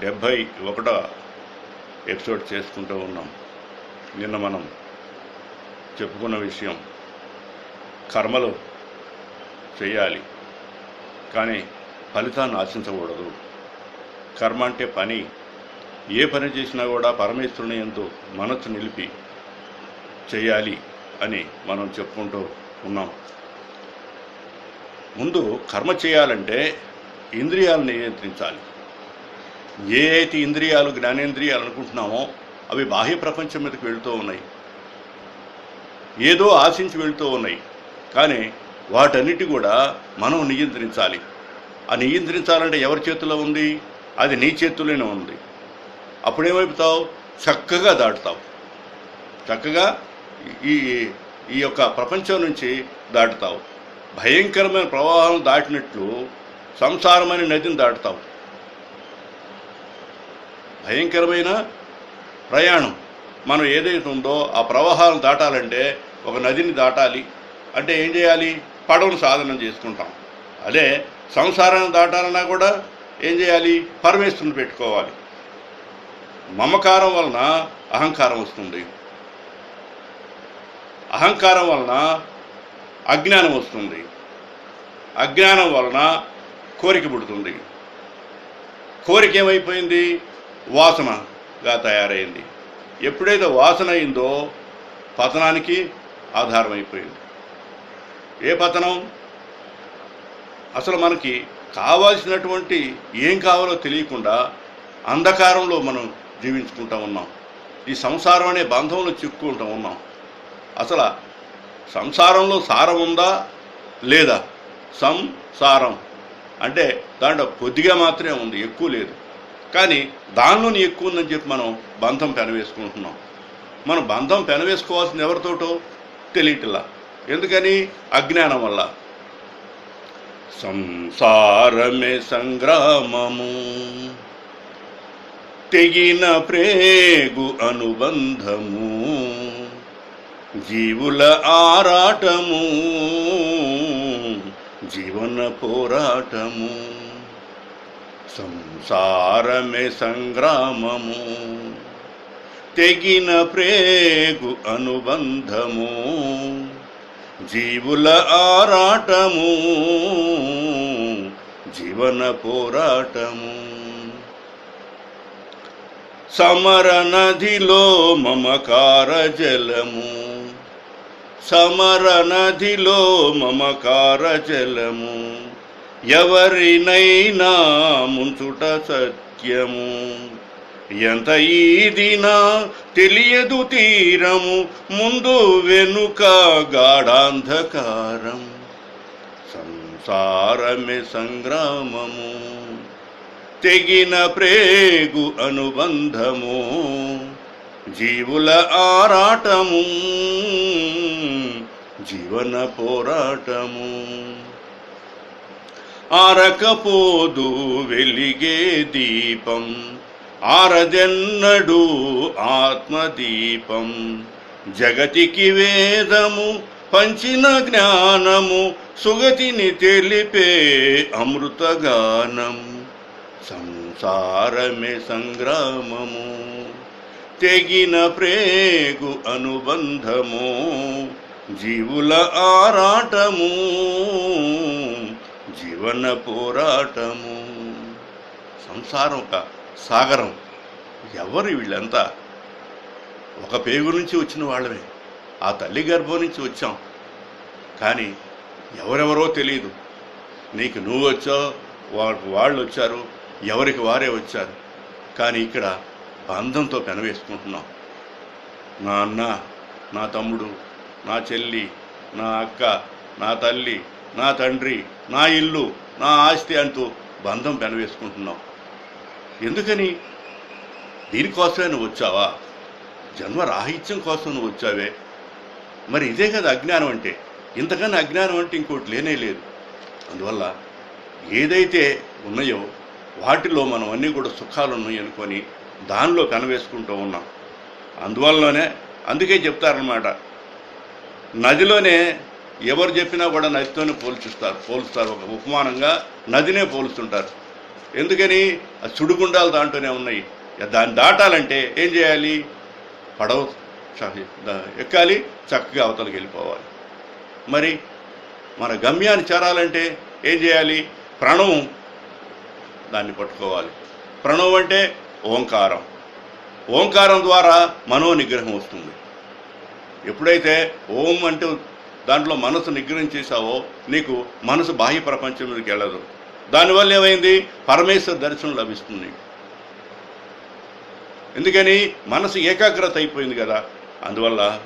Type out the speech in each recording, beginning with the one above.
డెబ్భై ఒకటో ఎపిసోడ్ చేసుకుంటూ ఉన్నాం. నిన్న మనం చెప్పుకున్న విషయం కర్మలు చేయాలి కానీ ఫలితాన్ని ఆశించకూడదు. కర్మ అంటే పని. ఏ పని చేసినా కూడా పరమేశ్వరుని ఎందు మనసు నిలిపి చేయాలి అని మనం చెప్పుకుంటూ ఉన్నాం. ముందు కర్మ చేయాలంటే ఇంద్రియాలను నియంత్రించాలి. ఏ అయితే ఇంద్రియాలు జ్ఞానేంద్రియాలు అనుకుంటున్నామో అవి బాహ్య ప్రపంచం మీదకి వెళుతూ ఉన్నాయి. ఏదో ఆశించి వెళుతూ ఉన్నాయి. కానీ వాటన్నిటి కూడా మనం నియంత్రించాలి. ఆ నియంత్రించాలంటే ఎవరి చేతిలో ఉంది? అది నీ చేతుల్లోనే ఉంది. అప్పుడేమైపోతావు? చక్కగా దాటుతావు. చక్కగా ఈ ఈ యొక్క ప్రపంచం నుంచి దాటుతావు. భయంకరమైన ప్రవాహం దాటినట్లు సంసారమైన నదిని దాటుతావు. భయంకరమైన ప్రయాణం. మనం ఏదైతే ఉందో ఆ ప్రవాహాలను దాటాలంటే ఒక నదిని దాటాలి. అంటే ఏం చేయాలి? పడవను సాధనం చేసుకుంటాం. అదే సంసారాన్ని దాటాలన్నా కూడా ఏం చేయాలి? పరమేశ్వరుని పెట్టుకోవాలి. మమకారం వలన అహంకారం వస్తుంది. అహంకారం వలన అజ్ఞానం వస్తుంది. అజ్ఞానం వలన కోరిక పుడుతుంది. కోరిక ఏమైపోయింది? వాసనగా తయారైంది. ఎప్పుడైతే వాసన అయిందో పతనానికి ఆధారం అయిపోయింది ఏ పతనం? అసలు మనకి కావాల్సినటువంటి ఏం కావాలో తెలియకుండా అంధకారంలో మనం జీవించుకుంటా ఉన్నాం. ఈ సంసారం అనే బంధంలో చిక్కుకుంటూ ఉన్నాం. అసలు సంసారంలో సారం ఉందా? లేదా? సంసారం. అంటే దాంట్లో కొద్దిగా మాత్రమే ఉంది ఎక్కువ లేదు. కానీ దానిలోని ఎక్కువ ఉందని చెప్పి మనం బంధం పెనవేసుకుంటున్నాం. మనం బంధం పెనవేసుకోవాల్సింది ఎవరితోటో తెలియటలా. ఎందుకని? అజ్ఞానం వల్ల. సంసారమే సంగ్రామము. తెగిన ప్రేగు అనుబంధము. జీవుల ఆరాటము. జీవన పోరాటము. సంసారమే సంగ్రామము తెగిన ప్రేగు అనుబంధము జీవుల ఆరాటము జీవన పోరాటము. సమర నదిలో మమకార జలము సమర నదిలో మమకార జలము ఎవరినైనా ముంచుట సత్యము. ఎంత ఈదినా తెలియదు తీరము ముందు వెనుక గాఢాంధకారం. సంసారమే సంగ్రామము తెగిన ప్రేగు అనుబంధము జీవుల ఆరాటము జీవన పోరాటము. ఆరకపోదు వెలిగే దీపం ఆరదెన్నడు ఆత్మదీపం. జగతికి వేదము పంచిన జ్ఞానము సుగతిని తెలిపే అమృతగానం. సంసారమే సంగ్రామము తెగిన ప్రేగు అనుబంధము జీవుల ఆరాటము. జీవన పోరాటము. సంసారం ఒక సాగరం. ఎవరు వీళ్ళంతా? ఒక పేగు నుంచి వచ్చిన వాళ్ళమే. ఆ తల్లి గర్భం నుంచి వచ్చాం. కానీ ఎవరెవరో తెలియదు నీకు నువ్వు వచ్చావు వాళ్ళకు వాళ్ళు వచ్చారు ఎవరికి వారే వచ్చారు. కానీ ఇక్కడ బంధంతో పెనవేసుకుంటున్నాం. నా అన్న నా తమ్ముడు నా చెల్లి నా అక్క నా తల్లి నా తండ్రి నా ఇల్లు నా ఆస్తి అంటూ బంధం పెనవేసుకుంటున్నాం ఎందుకని? దీనికోసమే నువ్వు వచ్చావా? జన్మ రాహిత్యం కోసం నువ్వు వచ్చావే. మరి ఇదే కదా అజ్ఞానం అంటే. ఇంతకన్నా అజ్ఞానం అంటే ఇంకోటి లేనే లేదు. అందువల్ల ఏదైతే ఉన్నాయో వాటిలో మనం అన్నీ కూడా సుఖాలు ఉన్నాయి అనుకొని దానిలో కనవేసుకుంటూ ఉన్నాం. అందువల్లనే అందుకే చెప్తారనమాట నదిలోనే ఎవరు చెప్పినా కూడా నదితోనే పోల్చిస్తారు. పోలుస్తారు. ఒక ఉపమానంగా నదినే పోలుస్తుంటారు. ఎందుకని? ఆ సుడిగుండాలు దాంట్లోనే ఉన్నాయి. దాన్ని దాటాలంటే ఏం చేయాలి? పడవ ఎక్కాలి చక్కగా అవతలకి వెళ్ళిపోవాలి. మరి మన గమ్యాన్ని చేరాలంటే ఏం చేయాలి? ప్రణవం దాన్ని పట్టుకోవాలి. ప్రణవం అంటే ఓంకారం. ఓంకారం ద్వారా మనో నిగ్రహం వస్తుంది. ఎప్పుడైతే ఓం అంటే దాంట్లో మనసు నిగ్రహం చేశావో నీకు మనసు బాహ్య ప్రపంచం మీదకి వెళ్ళదు. దానివల్ల ఏమైంది? పరమేశ్వర దర్శనం లభిస్తుంది. ఎందుకని? మనసు ఏకాగ్రత అయిపోయింది కదా. అందువల్ల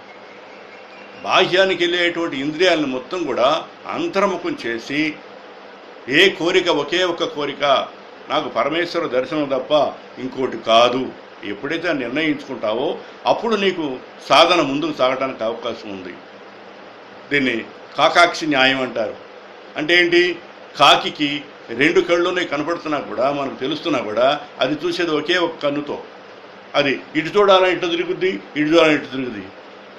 బాహ్యానికి వెళ్ళేటువంటి ఇంద్రియాలను మొత్తం కూడా అంతర్ముఖం చేసి ఏ కోరిక ఒకే ఒక కోరిక నాకు పరమేశ్వర దర్శనం తప్ప ఇంకోటి కాదు. ఎప్పుడైతే నిర్ణయించుకుంటావో అప్పుడు నీకు సాధన ముందుకు సాగడానికి అవకాశం ఉంది. దీన్ని కాకాక్షి న్యాయం అంటారు. అంటే ఏంటి? కాకి రెండు కళ్ళునే కనపడుతున్నా కూడా మనకు తెలుస్తున్నా కూడా అది చూసేది ఒకే ఒక కన్నుతో. అది ఇటు చూడాలని ఇటు తిరుగుద్ది ఇటు చూడాలని ఇటు తిరుగుద్ది.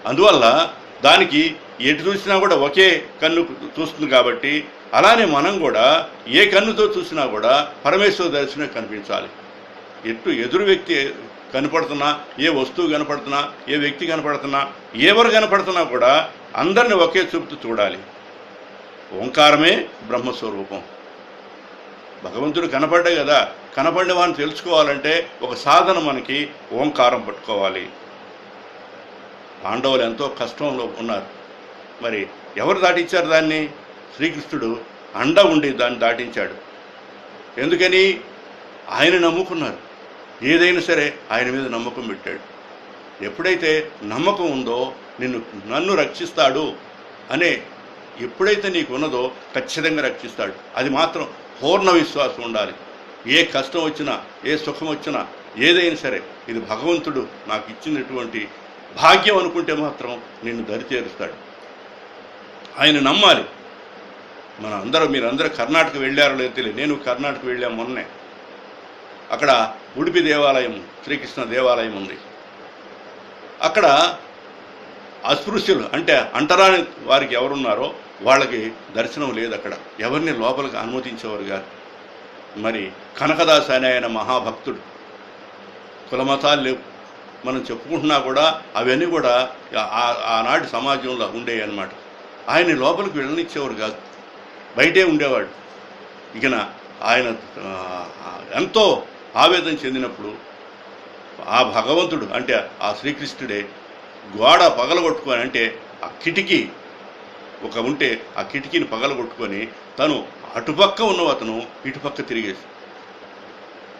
అందువల్ల దానికి ఎటు చూసినా కూడా ఒకే కన్ను చూస్తుంది కాబట్టి అలానే మనం కూడా ఏ కన్నుతో చూసినా కూడా పరమేశ్వర దర్శనం కనిపించాలి. ఎటు ఎదురు వ్యక్తి కనపడుతున్నా ఏ వస్తువు కనపడుతున్నా ఏ వ్యక్తి కనపడుతున్నా ఎవరు కనపడుతున్నా కూడా అందరిని ఒకే చూపుతూ చూడాలి. ఓంకారమే బ్రహ్మస్వరూపం. భగవంతుడు కనపడ్డా కదా కనపడిన వాడిని తెలుసుకోవాలంటే ఒక సాధన మనకి ఓంకారం పట్టుకోవాలి. పాండవులు ఎంతో కష్టంలో ఉన్నారు. మరి ఎవరు దాటించారు దాన్ని? శ్రీకృష్ణుడు అండ ఉండి దాన్ని దాటించాడు. ఎందుకని? ఆయన నమ్ముకున్నారు. ఏదైనా సరే ఆయన మీద నమ్మకం పెట్టాడు. ఎప్పుడైతే నమ్మకం ఉందో నిన్ను నన్ను రక్షిస్తాడు అనే ఎప్పుడైతే నీకు ఉన్నదో ఖచ్చితంగా రక్షిస్తాడు. అది మాత్రం పూర్ణ విశ్వాసం ఉండాలి. ఏ కష్టం వచ్చినా ఏ సుఖం వచ్చినా ఏదైనా సరే ఇది భగవంతుడు నాకు ఇచ్చినటువంటి భాగ్యం అనుకుంటే మాత్రం నిన్ను దరిచేరుస్తాడు ఆయన నమ్మాలి. మన అందరూ మీరందరూ కర్ణాటక వెళ్ళారో లేదో తెలియదు. నేను కర్ణాటక వెళ్ళాము మొన్నే. అక్కడ ఉడిపి దేవాలయం శ్రీకృష్ణ దేవాలయం ఉంది. అక్కడ అస్పృశ్యులు అంటే అంటరాని వారికి ఎవరున్నారో వాళ్ళకి దర్శనం లేదు అక్కడ. ఎవరిని లోపలికి అనుమతించేవారు మరి కనకదాస్ అనే ఆయన మహాభక్తుడు. కులమతాలు లేవు. మనం చెప్పుకుంటున్నా కూడా అవన్నీ కూడా ఆనాటి సమాజంలో ఉండేవి అనమాట ఆయన లోపలికి వెళ్ళనిచ్చేవారు కాదు. బయటే ఉండేవాడు. ఇకన ఆయన ఎంతో ఆవేదన చెందినప్పుడు ఆ భగవంతుడు అంటే ఆ శ్రీకృష్ణుడే గోడ పగలగొట్టుకొని అంటే ఆ కిటికీ ఒక ఉంటే ఆ కిటికీని పగలగొట్టుకొని తను అటుపక్క ఉన్న అతను ఇటుపక్క తిరిగేసి.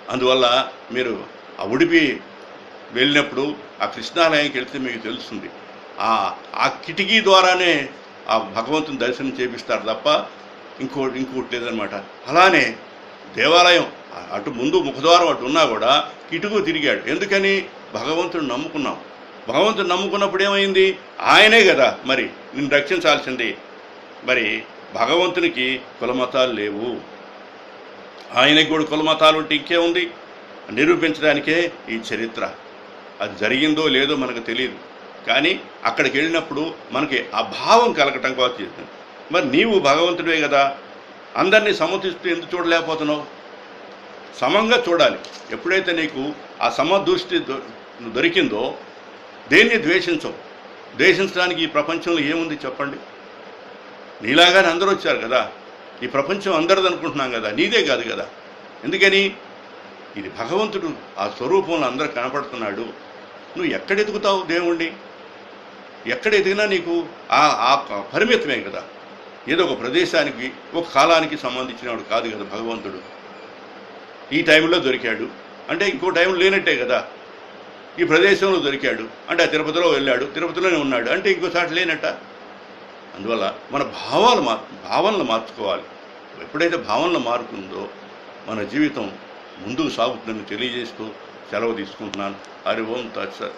అందువల్ల మీరు ఆ ఉడిపి వెళ్ళినప్పుడు ఆ కృష్ణాలయానికి వెళ్తే మీకు తెలుస్తుంది. ఆ ఆ కిటికీ ద్వారానే ఆ భగవంతుని దర్శనం చేపిస్తారు తప్ప ఇంకోటి ఇంకోటి లేదనమాట అలానే దేవాలయం అటు ముందు ముఖద్వారం అటు ఉన్నా కూడా కిటుకు తిరిగాడు. ఎందుకని? భగవంతుడు నమ్ముకున్నాం. భగవంతుడు నమ్ముకున్నప్పుడు ఏమైంది? ఆయనే కదా మరి నిన్ను రక్షించాల్సింది. మరి భగవంతునికి కులమతాలు లేవు. ఆయనకి కూడా కులమతాలు ఉంటే ఇంకేముంది ఉంది. నిరూపించడానికే ఈ చరిత్ర. అది జరిగిందో లేదో మనకు తెలియదు. కానీ అక్కడికి వెళ్ళినప్పుడు మనకి అభావం కలగటం కోసం మరి నీవు భగవంతుడివే కదా. అందరినీ సమర్థిస్తూ ఎందుకు చూడలేకపోతున్నావు? సమంగా చూడాలి. ఎప్పుడైతే నీకు ఆ సమదృష్టి దొ- దొరికిందో దేన్ని ద్వేషించవు. ద్వేషించడానికి ఈ ప్రపంచంలో ఏముంది చెప్పండి? నీలాగానే అందరూ వచ్చారు కదా. ఈ ప్రపంచం అందరిది అనుకుంటున్నాం కదా. నీదే కాదు కదా. ఎందుకని? ఇది భగవంతుడు ఆ స్వరూపంలో అందరూ కనపడుతున్నాడు. నువ్వు ఎక్కడ ఎదుగుతావు దేవుణ్ణి? ఎక్కడ ఎదిగినా నీకు ఆ ఆ పరిమితమే కదా. ఏదో ఒక ప్రదేశానికి ఒక కాలానికి సంబంధించినవాడు కాదు కదా భగవంతుడు. ఈ టైంలో దొరికాడు. అంటే ఇంకో టైం లేనట్టే కదా. ఈ ప్రదేశంలో దొరికాడు. అంటే ఆ తిరుపతిలో వెళ్ళాడు. తిరుపతిలోనే ఉన్నాడు. అంటే ఇంకోసారి లేనట్ట. అందువల్ల మన భావాలు మార్ భావనలు మార్చుకోవాలి. ఎప్పుడైతే భావనలు మారుతుందో మన జీవితం ముందుకు సాగుతుందని తెలియజేస్తూ సెలవు తీసుకుంటున్నాను. హరి ఓం తత్సత్.